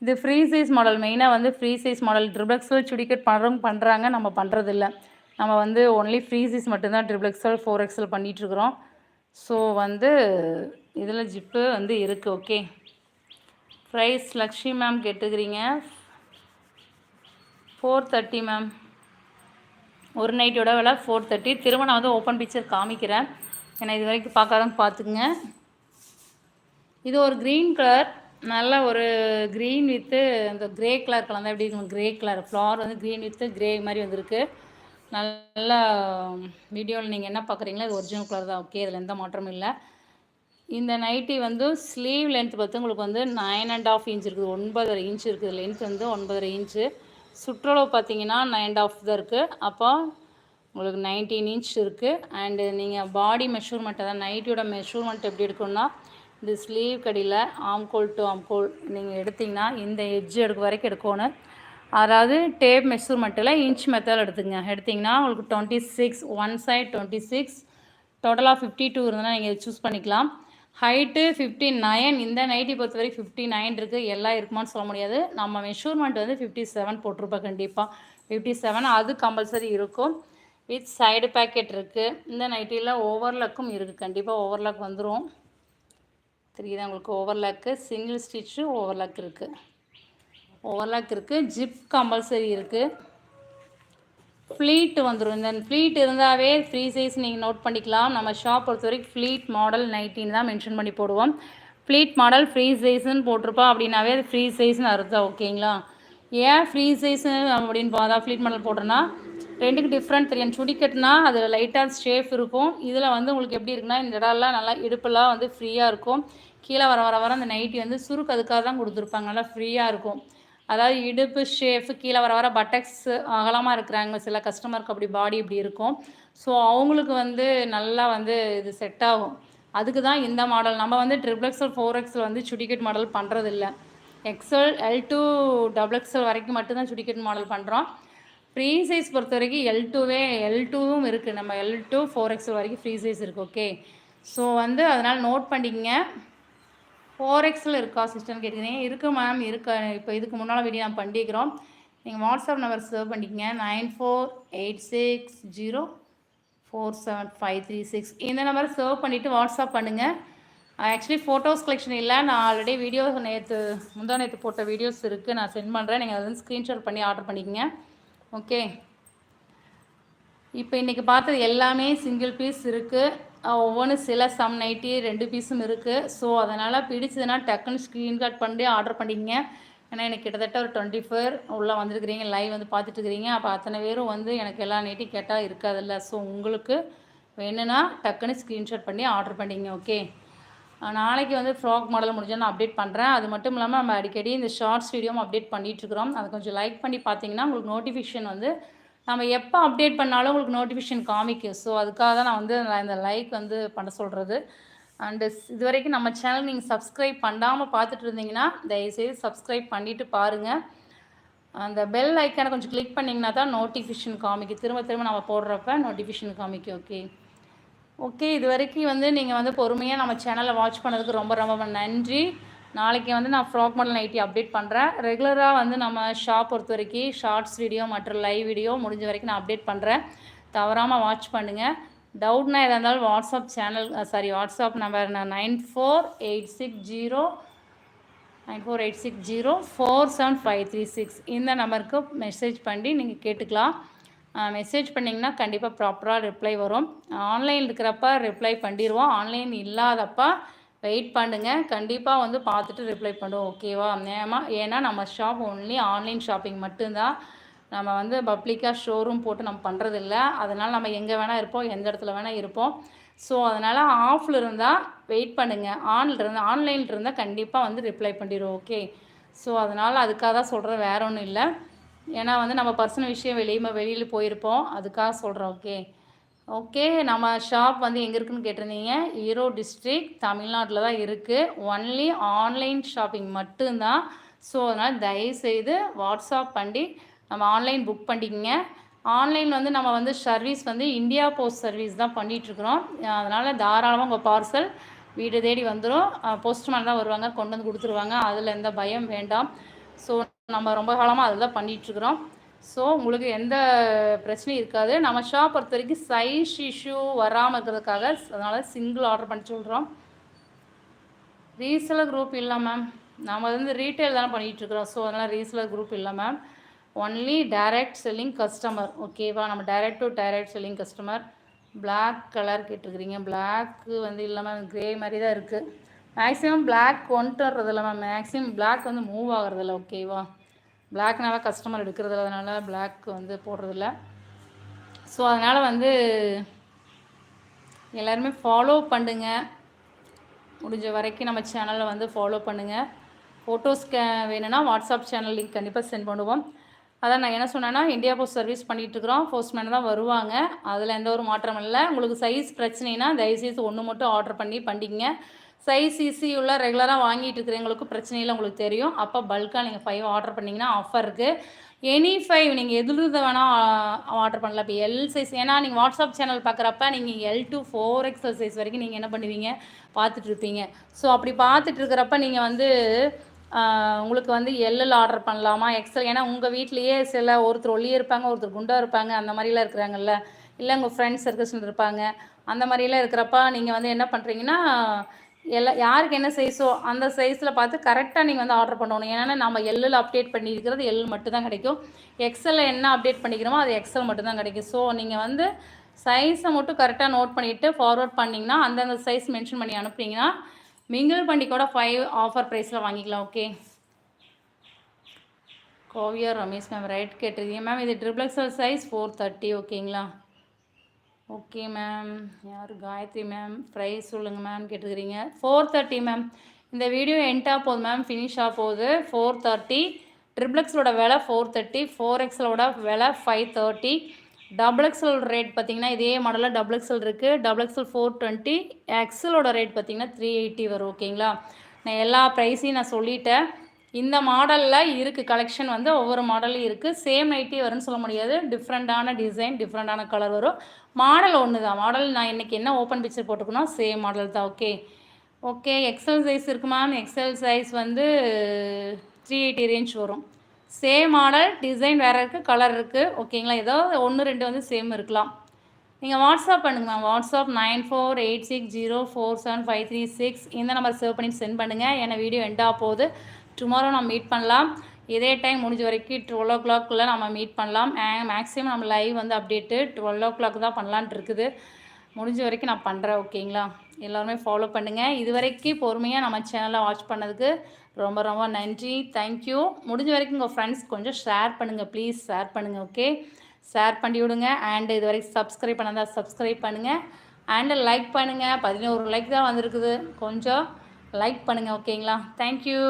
இது ஃப்ரீ சைஸ் மாடல் மெயினாக வந்து free size model triple XL சுடிக்கட் பண்ணுறவங்க பண்ணுறாங்க நம்ம பண்ணுறதில்ல நம்ம வந்து ஒன்லி ஃப்ரீ சைஸ் மட்டும்தான் ட்ரிபிளக்ஸல் ஃபோர் எக்ஸல் பண்ணிகிட்ருக்குறோம் ஸோ வந்து இதில் ஜிப்பு வந்து இருக்குது ஓகே ப்ரைஸ் லக்ஷ்மி மேம் கேட்டுக்கிறீங்க. ஃபோர் தேர்ட்டி மேம் ஒரு நைட்டோட விலை ஃபோர் தேர்ட்டி திரும்ப நான் வந்து ஓப்பன் பிக்சர் காமிக்கிறேன். ஏன்னா இது வரைக்கும் பார்க்காதவங்க பார்த்துக்குங்க. இது ஒரு க்ரீன் கலர் நல்ல ஒரு க்ரீன் வித்து இந்த க்ரே கலர் கலந்தால் எப்படி இருக்கும் க்ரே கலர் ஃப்ளார் வந்து க்ரீன் வித்து க்ரே மாதிரி வந்திருக்கு. நல்லா வீடியோவில் நீங்கள் என்ன பார்க்குறீங்களோ அது ஒரிஜினல் கலர் தான். ஓகே அதில் எந்த மாற்றமும் இல்லை. இந்த நைட்டி வந்து ஸ்லீவ் லென்த் பார்த்து உங்களுக்கு வந்து நைன் அண்ட் ஆஃப் இன்ச் இருக்குது. ஒன்பதரை இன்ச் இருக்குது. லென்த் வந்து ஒன்பதரை இன்ச்சு சுற்றளவு பார்த்தீங்கன்னா நைன் அண்ட் ஆஃப் தான் இருக்குது அப்போ உங்களுக்கு நைன்டீன் இன்ச் இருக்குது அண்டு நீங்கள் பாடி மெஷர்மெண்ட் தான் நைட்டியோட மெஷர்மெண்ட் எப்படி எடுக்கணும்னா இந்த ஸ்லீவ் கடியில் ஆம்கோல் டு ஆம்கோல் நீங்கள் எடுத்திங்கன்னா இந்த எட்ஜ் எடுக்க வரைக்கும் எடுக்கணும். அதாவது டேப் மெஷர்மெண்ட்டில் இன்ச் மெத்தட் எடுத்துங்க. எடுத்திங்கன்னா உங்களுக்கு twenty six one side twenty six டோட்டலாக ஃபிஃப்டி டூ இருந்ததுன்னா நீங்கள் சூஸ் பண்ணிக்கலாம். ஹைட்டு ஃபிஃப்டி நைன் இந்த நைட்டி பொறுத்த வரைக்கும் ஃபிஃப்டி நைன் இருக்குது எல்லாம் இருக்குமான்னு சொல்ல முடியாது. நம்ம மெஷர்மெண்ட் வந்து ஃபிஃப்டி செவன் போட்டிருப்போம் கண்டிப்பாக ஃபிஃப்டி செவன் அது கம்பல்சரி இருக்கும். வித் சைடு பேக்கெட் இருக்குது இந்த நைட்டியில் ஓவர்லக்கும் இருக்குது கண்டிப்பாக ஓவர்லாக் வந்துடும் தெரியுதா உங்களுக்கு? ஓவர்லாக்கு சிங்கிள் ஸ்டிச்சு ஓவர்லாக் இருக்குது ஓவர்லாக் இருக்குது ஜிப் கம்பல்சரி இருக்குது ஃப்ளீட் வந்துடும் இந்த ஃப்ளீட் இருந்தாவே ஃப்ரீ சைஸ் நீங்கள் நோட் பண்ணிக்கலாம். நம்ம ஷாப் பொறுத்த வரைக்கும் ஃப்ளீட் மாடல் நைட்டின்னு தான் மென்ஷன் பண்ணி போடுவோம். ஃப்ளீட் மாடல் ஃப்ரீ சைஸ்ன்னு போட்டிருப்போம். அப்படின்னாவே அது ஃப்ரீ சைஸ்னு அர்த்தம். ஓகேங்களா? ஏன் ஃப்ரீ சைஸ் அப்படின்னு பார்த்தா ஃப்ளீட் மாடல் போட்டோன்னா ரெண்டுக்கு டிஃப்ரெண்ட் தெரியும். சுடிக்கட்னா அது லைட்டாக ஷேஃப் இருக்கும். இதில் வந்து உங்களுக்கு எப்படி இருக்குன்னா இந்த இடம்லாம் நல்லா இடுப்பெல்லாம் வந்து ஃப்ரீயாக இருக்கும். கீழே வர வர வர அந்த நைட்டி வந்து சுருக்கு அதுக்காக தான் கொடுத்துருப்பாங்க. நல்லா ஃப்ரீயாக இருக்கும். அதாவது இடுப்பு ஷேஃப் கீழே வர வர பட்டக்ஸ் அகலமாக இருக்கிறாங்க சில கஸ்டமருக்கு அப்படி பாடி இப்படி இருக்கும். ஸோ அவங்களுக்கு வந்து நல்லா வந்து இது செட் ஆகும். அதுக்கு தான் இந்த மாடல் நம்ம வந்து ட்ரிபிள் எக்ஸல் ஃபோர் எக்ஸல் வந்து சுடிக்கட் மாடல் பண்ணுறதில்ல XL L two double XL வரைக்கும் மட்டும்தான் சுடிக்கட் மாடல் பண்ணுறோம் ஃப்ரீ சைஸ் பொறுத்த வரைக்கும் எல் டூவே எல் டூவும் இருக்குது நம்ம எல் டூ ஃபோர் எக்ஸல் வரைக்கும் ஃப்ரீ சைஸ் இருக்குது ஓகே ஸோ வந்து அதனால் நோட் பண்ணிக்கங்க. ஃபோர் எக்ஸில் இருக்கா சிஸ்டம் கேட்குறீங்க இருக்குது மேம் இருக்க இப்போ இதுக்கு முன்னால் வீடியோ நான் பண்ணிக்கிறோம். நீங்கள் வாட்ஸ்அப் நம்பர் சேவ் பண்ணிக்கங்க. Nine four eight six zero four seven five three six இந்த நம்பர் சேவ் பண்ணிவிட்டு வாட்ஸ்அப் பண்ணுங்கள் ஆக்சுவலி ஃபோட்டோஸ் கலெக்ஷன் இல்லை. நான் ஆல்ரெடி வீடியோஸ் நேற்று முந்தா நேற்று போட்ட வீடியோஸ் இருக்குது நான் சென்ட் பண்ணுறேன் நீங்கள் அதை வந்து ஸ்க்ரீன்ஷாட் பண்ணி ஆர்டர் பண்ணிக்கங்க. ஓகே. இப்போ இன்றைக்கி பார்த்தது எல்லாமே சிங்கிள் பீஸ் இருக்குது ஒவ்வொன்று சில சம் நைட்டி ரெண்டு பீஸும் இருக்குது ஸோ அதனால் பிடிச்சதுன்னா டக்குன்னு ஸ்க்ரீன்ஷாட் பண்ணி ஆர்டர் பண்ணிக்கங்க. ஏன்னா எனக்கு கிட்டத்தட்ட ஒரு டுவெண்ட்டி ஃபோர் உள்ளே வந்துருக்கிறீங்க லைவ் வந்து பார்த்துட்டு இருக்கிறீங்க. அப்போ அத்தனை பேரும் வந்து எனக்கு எல்லா நைட்டி கேட்டால் இருக்காதில்ல. ஸோ உங்களுக்கு வேணும்னா டக்குன்னு ஸ்க்ரீன்ஷாட் பண்ணி ஆர்டர் பண்ணிங்க ஓகே நாளைக்கு வந்து ஃப்ராக் மாடல் முடிஞ்சால் நான் அப்டேட் பண்ணுறேன் அது மட்டும் இல்லாமல் நம்ம அடிக்கடி இந்த ஷார்ட்ஸ் வீடியோவும் அப்டேட் பண்ணிகிட்ருக்குறோம் அதை கொஞ்சம் லைக் பண்ணி பார்த்தீங்கன்னா உங்களுக்கு நோட்டிஃபிகேஷன் வந்து நம்ம எப்போ அப்டேட் பண்ணாலும் உங்களுக்கு நோட்டிஃபிகேஷன் காமிக்கும். ஸோ அதுக்காக தான் நான் வந்து இந்த லைக் வந்து பண்ண சொல்கிறது அண்டு இது வரைக்கும் நம்ம சேனல் நீங்கள் சப்ஸ்கிரைப் பண்ணாமல் பார்த்துட்டு இருந்தீங்கன்னா தயவுசெய்து சப்ஸ்கிரைப் பண்ணிவிட்டு பாருங்கள் அந்த பெல் ஐக்கானை கொஞ்சம் கிளிக் பண்ணிங்கன்னா தான் நோட்டிஃபிகேஷன் காமிக்கும். திரும்ப திரும்ப நம்ம போடுறப்ப நோட்டிஃபிகேஷன் காமிக்கும். ஓகே ஓகே இது வரைக்கும் வந்து நீங்கள் வந்து பொறுமையாக நம்ம சேனலை வாட்ச் பண்ணதுக்கு ரொம்ப ரொம்ப நன்றி. நாளைக்கு வந்து நான் ஃப்ராக் மாடல் நைட்டி அப்டேட் பண்ணுறேன் ரெகுலராக வந்து நம்ம ஷாப் பொறுத்த வரைக்கும் ஷார்ட்ஸ் வீடியோ மற்றும் லைவ் வீடியோ முடிஞ்ச வரைக்கும் நான் அப்டேட் பண்ணுறேன் தவறாமல் வாட்ச் பண்ணுங்கள் டவுட்னா எதாக இருந்தாலும் WhatsApp channel sorry WhatsApp number nine four eight six zero nine four eight six zero four seven five three six இந்த நம்பருக்கு மெசேஜ் பண்ணி நீங்கள் கேட்டுக்கலாம். மெசேஜ் பண்ணிங்கன்னா கண்டிப்பாக ப்ராப்பராக ரிப்ளை வரும். ஆன்லைன் இருக்கிறப்ப ரிப்ளை பண்ணிடுவோம் ஆன்லைன் இல்லாதப்போ வெயிட் பண்ணுங்கள் கண்டிப்பாக வந்து பார்த்துட்டு ரிப்ளை பண்ணுவோம். ஓகேவா ஏமா ஏன்னா நம்ம ஷாப் ஒன்லி ஆன்லைன் ஷாப்பிங் மட்டும்தான். நம்ம வந்து பப்ளிக்காக ஷோரூம் போட்டு நம்ம பண்ணுறதில்ல அதனால் நம்ம எங்கே வேணால் இருப்போம் எந்த இடத்துல வேணால் இருப்போம். ஸோ அதனால் ஆஃபில் இருந்தால் வெயிட் பண்ணுங்கள் ஆனில் இருந்தால் ஆன்லைனில் இருந்தால் கண்டிப்பாக வந்து ரிப்ளை பண்ணிடுவோம் ஓகே ஸோ அதனால் அதுக்காக தான் சொல்கிறேன் வேற ஒன்றும் இல்லை. ஏன்னா வந்து நம்ம பர்சனல் விஷயம் வெளியே வெளியில் போயிருப்போம். அதுக்காக சொல்கிறோம் ஓகே ஓகே நம்ம ஷாப் வந்து எங்கே இருக்குதுன்னு கேட்டிருந்தீங்க? ஈரோடு டிஸ்ட்ரிக் தமிழ்நாட்டில் தான் இருக்குது ஒன்லி ஆன்லைன் ஷாப்பிங் மட்டும்தான். ஸோ அதனால் தயவுசெய்து வாட்ஸ்அப் பண்ணி நம்ம ஆன்லைன் புக் பண்ணிக்கோங்க. ஆன்லைன் வந்து நம்ம வந்து சர்வீஸ் வந்து இந்தியா போஸ்ட் சர்வீஸ் தான் பண்ணிகிட்ருக்குறோம் அதனால் தாராளமாக உங்கள் பார்சல் வீடு தேடி வந்துடும் போஸ்ட்மேன் தான் வருவாங்க கொண்டு வந்து கொடுத்துருவாங்க. அதில் எந்த பயம் வேண்டாம். ஸோ நம்ம ரொம்ப காலமாக அதுதான் பண்ணிகிட்ருக்குறோம் ஸோ உங்களுக்கு எந்த பிரச்சனையும் இருக்காது. நம்ம ஷாப் பொறுத்த வரைக்கும் சைஸ் இஷ்யூ வராமல் இருக்கிறதுக்காக அதனால் சிங்கிள் ஆர்டர் பண்ணி சொல்கிறோம் ரீசேலர் குரூப் இல்லை மேம் நம்ம வந்து ரீட்டைல் தானே பண்ணிகிட்ருக்குறோம் ஸோ அதனால் ரீசேலர் குரூப் இல்லை ma'am only direct selling customer ஓகேவா நம்ம direct to direct selling customer black colour கேட்டிருக்கிறீங்க. Black வந்து இல்லாமல் கிரே மாதிரி தான் இருக்குது மேக்ஸிமம் பிளாக் கொண்டு வர்றதில்ல மேம் மேக்ஸிமம் பிளாக் வந்து மூவ் ஆகிறதில்ல ஓகேவா பிளாக்னால கஸ்டமர் எடுக்கிறது அதனால் பிளாக் வந்து போடுறதில்ல. ஸோ அதனால் வந்து எல்லாருமே ஃபாலோ பண்ணுங்க. முடிஞ்ச வரைக்கும் நம்ம சேனலில் வந்து ஃபாலோ பண்ணுங்கள் ஃபோட்டோஸ் வேணும்னா வாட்ஸ்அப் சேனல் லிங்க் கண்டிப்பாக சென்ட் பண்ணுவோம். அதான் நான் என்ன சொன்னேன்னா இந்தியா போஸ்ட் சர்வீஸ் பண்ணிகிட்ருக்குறோம் போஸ்ட்மேன் தான் வருவாங்க. அதில் எந்த ஒரு மாற்றமும் இல்லை. உங்களுக்கு சைஸ் பிரச்சனைனா தயவுசெய்து ஒன்று மட்டும் ஆர்டர் பண்ணி பண்ணிக்கங்க. சைஸ் இசி உள்ள ரெகுலராக வாங்கிட்டு இருக்கிறவங்களுக்கு பிரச்சனை இல்லை உங்களுக்கு தெரியும். அப்போ பல்காக நீங்கள் ஃபைவ் ஆர்டர் பண்ணிங்கன்னா ஆஃபர் இருக்குது எனி ஃபைவ் நீங்கள் எதுலேருந்து வேணால் ஆர்டர் பண்ணலாம். இப்போ எல் சைஸ் ஏன்னா நீங்கள் வாட்ஸ்அப் சேனல் பார்க்குறப்ப நீங்கள் L two four XL size வரைக்கும் நீங்கள் என்ன பண்ணுவீங்க? பார்த்துட்ருப்பீங்க ஸோ அப்படி பார்த்துட்டு இருக்கிறப்ப நீங்கள் வந்து உங்களுக்கு வந்து எல்எல் ஆர்டர் பண்ணலாமா? எக்ஸல் ஏன்னா உங்கள் வீட்லேயே சில ஒருத்தர் ஒல்லியே இருப்பாங்க ஒருத்தர் குண்டாக இருப்பாங்க அந்த மாதிரிலாம் இருக்கிறாங்கல்ல. இல்லை உங்கள் ஃப்ரெண்ட்ஸ் சர்க்கிள்ஸ் இருப்பாங்க. அந்த மாதிரிலாம் இருக்கிறப்ப நீங்கள் வந்து என்ன பண்ணுறீங்கன்னா எல்லாம் யாருக்கு என்ன சைஸோ அந்த சைஸில் பார்த்து கரெக்டாக நீங்கள் வந்து ஆர்டர் பண்ணணும். ஏன்னா நம்ம எல்லில் அப்டேட் பண்ணியிருக்கிறது எல் மட்டும்தான் கிடைக்கும். எக்ஸலில் என்ன அப்டேட் பண்ணிக்கிறோமோ அது எக்ஸல் மட்டும் தான் கிடைக்கும். ஸோ நீங்கள் வந்து சைஸை மட்டும் கரெக்டாக நோட் பண்ணிவிட்டு ஃபார்வர்ட் பண்ணிங்கன்னா அந்தந்த சைஸ் மென்ஷன் பண்ணி அனுப்புனீங்கன்னா மிங்கிள் பண்ணி கூட ஃபைவ் ஆஃபர் ப்ரைஸில் வாங்கிக்கலாம் ஓகே கோவியர் ரமேஷ் மேம் ரைட் கேட்டிருக்கீங்க. மேம் இது triple XL size four thirty ஓகேங்களா ஓகே மேம் யார் காயத்ரி மேம் ப்ரைஸ் சொல்லுங்கள் மேம் கேட்டுக்கிறீங்க. ஃபோர் தேர்ட்டி மேம் இந்த வீடியோ என்ட்டாக போகுது மேம் ஃபினிஷாக போகுது. ஃபோர் தேர்ட்டி ட்ரிபிள் எக்ஸலோட விலை ஃபோர் தேர்ட்டி ஃபோர் எக்ஸலோட விலை five thirty double XL rate பார்த்தீங்கன்னா இதே மாடலில் டபுள் எக்ஸல் இருக்குது டபுள் எக்ஸல் ஃபோர் டுவெண்ட்டி எக்ஸலோட ரேட் பார்த்தீங்கன்னா த்ரீ எயிட்டி வரும் ஓகேங்களா? நான் எல்லா ப்ரைஸையும் நான் சொல்லிட்டேன். இந்த மாடலில் இருக்குது கலெக்ஷன் வந்து ஒவ்வொரு மாடலும் இருக்குது சேம் நைட்டி வரும்னு சொல்ல முடியாது. டிஃப்ரெண்ட்டான டிசைன் டிஃப்ரெண்ட்டான கலர் வரும். மாடல் ஒன்று தான் மாடல் நான் இன்றைக்கி என்ன ஓப்பன் பிக்சர் போட்டுக்கணும் சேம் மாடல் தான் ஓகே ஓகே எக்ஸல் சைஸ் இருக்குமா எக்ஸல் சைஸ் வந்து த்ரீ எயிட்டி ரேஞ்ச் வரும். சேம் மாடல் டிசைன் வேறு இருக்குது கலர் இருக்குது ஓகேங்களா ஏதோ ஒன்று ரெண்டு வந்து சேம் இருக்கலாம். நீங்கள் வாட்ஸ்அப் பண்ணுங்கள் ma'am WhatsApp nine four eight six zero four seven five three six இந்த நம்பர் சேவ் பண்ணி சென்ட் பண்ணுங்கள் ஏன்னா வீடியோ எண்டாக போகுது. டுமாரோ நான் மீட் பண்ணலாம். இதே டைம் முடிஞ்ச வரைக்கும் டுவெல் ஓ கிளாக்கில் நம்ம மீட் பண்ணலாம். மேக்ஸிமம் நம்ம லைவ் வந்து அப்டேட்டு டுவெல் ஓ கிளாக் தான் பண்ணலான்ட்டு இருக்குது. முடிஞ்ச வரைக்கும் நான் பண்ணுறேன் ஓகேங்களா எல்லோருமே ஃபாலோ பண்ணுங்கள் இது வரைக்கும் பொறுமையாக நம்ம சேனலை வாட்ச் பண்ணதுக்கு ரொம்ப ரொம்ப நன்றி. தேங்க்யூ முடிஞ்ச வரைக்கும் உங்கள் ஃப்ரெண்ட்ஸ் கொஞ்சம் ஷேர் பண்ணுங்கள் ப்ளீஸ் ஷேர் பண்ணுங்கள் ஓகே ஷேர் பண்ணி விடுங்க. அண்டு இது வரைக்கும் சப்ஸ்கிரைப் பண்ணால் சப்ஸ்கிரைப் பண்ணுங்கள் அண்டு லைக் பண்ணுங்கள் பதினோரு லைக் தான் வந்திருக்குது. கொஞ்சம் லைக் பண்ணுங்கள் ஓகேங்களா தேங்க்யூ